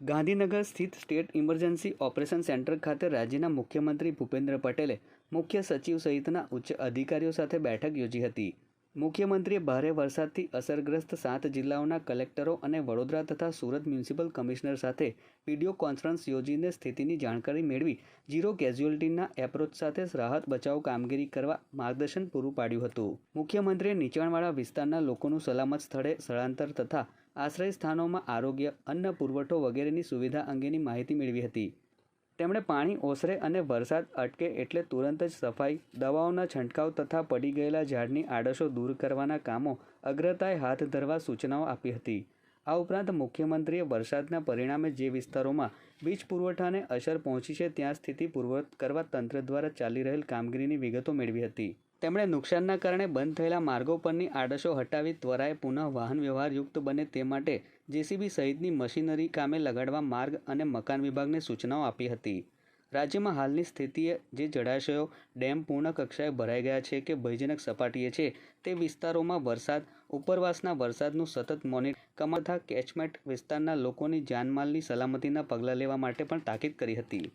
ગાંધીનગર સ્થિત state emergency operation centre ખાતે રાજ્યના મુખ્યમંત્રી ભૂપેન્દ્ર પટેલે મુખ્ય સચિવ સહિતના ઉચ્ચ અધિકારીઓ સાથે બેઠક યોજી હતી. મુખ્યમંત્રીએ ભારે વરસાદથી અસરગ્રસ્ત સાત જિલ્લાઓના કલેક્ટરો અને વડોદરા તથા સુરત મ્યુનિસિપલ કમિશનર સાથે વીડિયો કોન્ફરન્સ યોજીને સ્થિતિની જાણકારી મેળવી ઝીરો કેઝ્યુઅલ્ટીના એપ્રોચ સાથે રાહત બચાવ કામગીરી કરવા માર્ગદર્શન પૂરું પાડ્યું હતું. મુખ્યમંત્રીએ નીચાણવાળા વિસ્તારના લોકોનું સલામત સ્થળે સ્થળાંતર તથા આશ્રય સ્થાનોમાં આરોગ્ય, અન્ન પુરવઠો વગેરેની સુવિધા અંગેની માહિતી મેળવી હતી. તેમણે પાણી ઓસરે અને વરસાદ અટકે એટલે તુરંત જ સફાઈ, દવાઓના છંટકાવ તથા પડી ગયેલા ઝાડની આડશો દૂર કરવાના કામો અગ્રતાએ હાથ ધરવા સૂચનાઓ આપી હતી. આ ઉપરાંત મુખ્યમંત્રીએ વરસાદના પરિણામે જે વિસ્તારોમાં વીજ પુરવઠાને અસર પહોંચી છે, ત્યાં સ્થિતિ પૂર્વવત કરવા તંત્ર દ્વારા ચાલી રહેલ કામગીરીની વિગતો મેળવી હતી. તેમણે નુકસાનના કારણે બંધ થયેલા માર્ગો પરની આડશો હટાવી ત્વરાએ પુનઃ વાહન વ્યવહારયુક્ત બને તે માટે જેસીબી સહિતની મશીનરી કામે લગાડવા માર્ગ અને મકાન વિભાગને સૂચનાઓ આપી હતી. રાજ્યમાં હાલની સ્થિતિએ જે જળાશયો, ડેમ પૂર્ણ કક્ષાએ ભરાઈ ગયા છે કે ભયજનક સપાટીએ છે તે વિસ્તારોમાં વરસાદ, ઉપરવાસના વરસાદનું સતત મોનિટર કમાથા કેચમેન્ટ વિસ્તારના લોકોની જાનમાલની સલામતીના પગલાં લેવા માટે પણ તાકીદ કરી હતી.